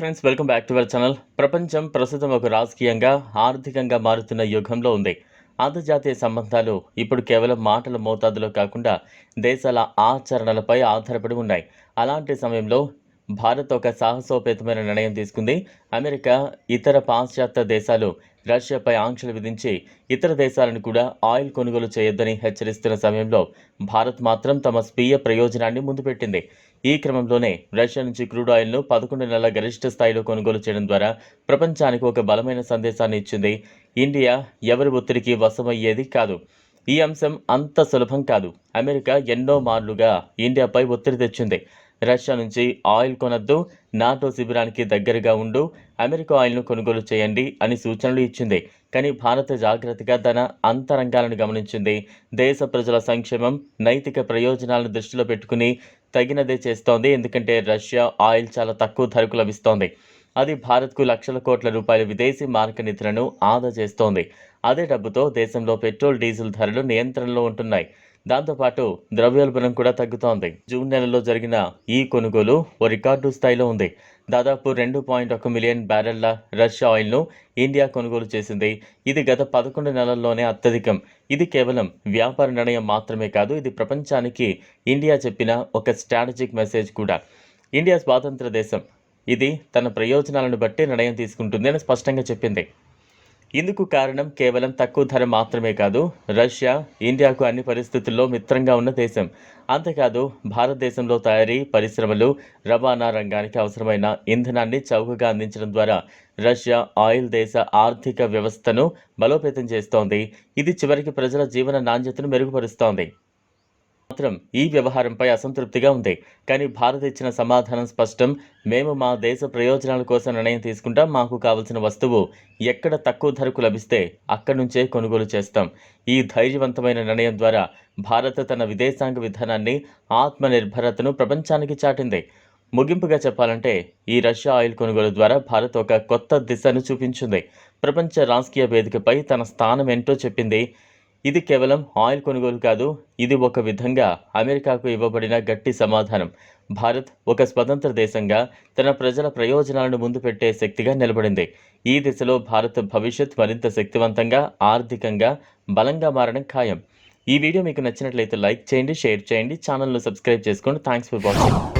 Friends welcome back to our channel ప్రపంచం ప్రస్తుతం ఒక రాజకీయంగా ఆర్థికంగా మారుతున్న యుగంలో ఉంది. అంతర్జాతీయ సంబంధాలు ఇప్పుడు కేవలం మాటల మోతాదులో కాకుండా దేశాల ఆచరణలపై ఆధారపడి ఉన్నాయి. అలాంటి సమయంలో భారత్ ఒక సాహసోపేతమైన నిర్ణయం తీసుకుంది. అమెరికా ఇతర పాశ్చాత్య దేశాలు రష్యాపై ఆంక్షలు విధించి ఇతర దేశాలను కూడా ఆయిల్ కొనుగోలు చేయొద్దని హెచ్చరిస్తున్న సమయంలో భారత్ మాత్రం తమ స్వీయ ప్రయోజనాన్ని ముందుపెట్టింది. ఈ క్రమంలోనే రష్యా నుంచి క్రూడ్ ఆయిల్ను పదకొండు నెలల గరిష్ట స్థాయిలో కొనుగోలు చేయడం ద్వారా ప్రపంచానికి ఒక బలమైన సందేశాన్ని ఇచ్చింది. ఇండియా ఎవరి ఒత్తిడికి వశమయ్యేది కాదు. ఈ అంశం అంత సులభం కాదు. అమెరికా ఎన్నో మార్లుగా ఇండియాపై ఒత్తిడి తెచ్చింది. రష్యా నుంచి ఆయిల్ కొనద్దు నాటో శిబిరానికి దగ్గరగా ఉండు అమెరికా ఆయిల్ను కొనుగోలు చేయండి అని సూచనలు ఇచ్చింది. కానీ భారత జాగ్రత్తగా తన అంతరంగాలను గమనించింది. దేశ ప్రజల సంక్షేమం నైతిక ప్రయోజనాలను దృష్టిలో పెట్టుకుని తగినదే చేస్తోంది. ఎందుకంటే రష్యా ఆయిల్ చాలా తక్కువ ధరకు లభిస్తోంది. అది భారత్కు లక్షల కోట్ల రూపాయల విదేశీ మార్క నిధులను ఆదా చేస్తోంది. అదే డబ్బుతో దేశంలో పెట్రోల్ డీజిల్ ధరలు నియంత్రణలో ఉంటున్నాయి. దాంతోపాటు ద్రవ్యోల్బణం కూడా తగ్గుతోంది. జూన్ నెలలో జరిగిన ఈ కొనుగోలు ఓ రికార్డు స్థాయిలో ఉంది. దాదాపు రెండు పాయింట్ ఒక మిలియన్ బ్యారెళ్ళ రష్యా ఆయిల్ను ఇండియా కొనుగోలు చేసింది. ఇది గత పదకొండు నెలల్లోనే అత్యధికం. ఇది కేవలం వ్యాపార నిర్ణయం మాత్రమే కాదు ఇది ప్రపంచానికి ఇండియా చెప్పిన ఒక స్ట్రాటజిక్ మెసేజ్ కూడా. ఇండియా స్వాతంత్ర దేశం. ఇది తన ప్రయోజనాలను బట్టి నిర్ణయం తీసుకుంటుందని స్పష్టంగా చెప్పింది. ఇందుకు కారణం కేవలం తక్కువ ధర మాత్రమే కాదు రష్యా ఇండియాకు అన్ని పరిస్థితుల్లో మిత్రంగా ఉన్న దేశం. అంతేకాదు భారతదేశంలో తయారీ పరిశ్రమలు రవాణా రంగానికి అవసరమైన ఇంధనాన్ని చౌకగా అందించడం ద్వారా రష్యా ఆయిల్ దేశ ఆర్థిక వ్యవస్థను బలోపేతం చేస్తోంది. ఇది చివరికి ప్రజల జీవన నాణ్యతను మెరుగుపరుస్తోంది. మాత్రం ఈ వ్యవహారంపై అసంతృప్తిగా ఉంది. కానీ భారత్ ఇచ్చిన సమాధానం స్పష్టం. మేము మా దేశ ప్రయోజనాల కోసం నిర్ణయం తీసుకుంటాం. మాకు కావలసిన వస్తువు ఎక్కడ తక్కువ ధరకు లభిస్తే అక్కడి నుంచే కొనుగోలు చేస్తాం. ఈ ధైర్యవంతమైన నిర్ణయం ద్వారా భారత్ తన విదేశాంగ విధానాన్ని ఆత్మనిర్భరతను ప్రపంచానికి చాటింది. ముగింపుగా చెప్పాలంటే ఈ రష్యా ఆయిల్ కొనుగోలు ద్వారా భారత్ ఒక కొత్త దిశను చూపించింది. ప్రపంచ రాజకీయ వేదికపై తన స్థానం ఏంటో చెప్పింది ఇది కేవలం ఆయిల్ కొనుగోలు కాదు ఇది ఒక విధంగా అమెరికాకు ఇవ్వబడిన గట్టి సమాధానం. భారత్ ఒక స్వతంత్ర దేశంగా తన ప్రజల ప్రయోజనాలను ముందు పెట్టే శక్తిగా నిలబడింది. ఈ దిశలో భారత్ భవిష్యత్ మరింత శక్తివంతంగా ఆర్థికంగా బలంగా మారడం ఖాయం. ఈ వీడియో మీకు నచ్చినట్లయితే లైక్ చేయండి షేర్ చేయండి ఛానల్ను సబ్స్క్రైబ్ చేసుకోండి. Thanks for watching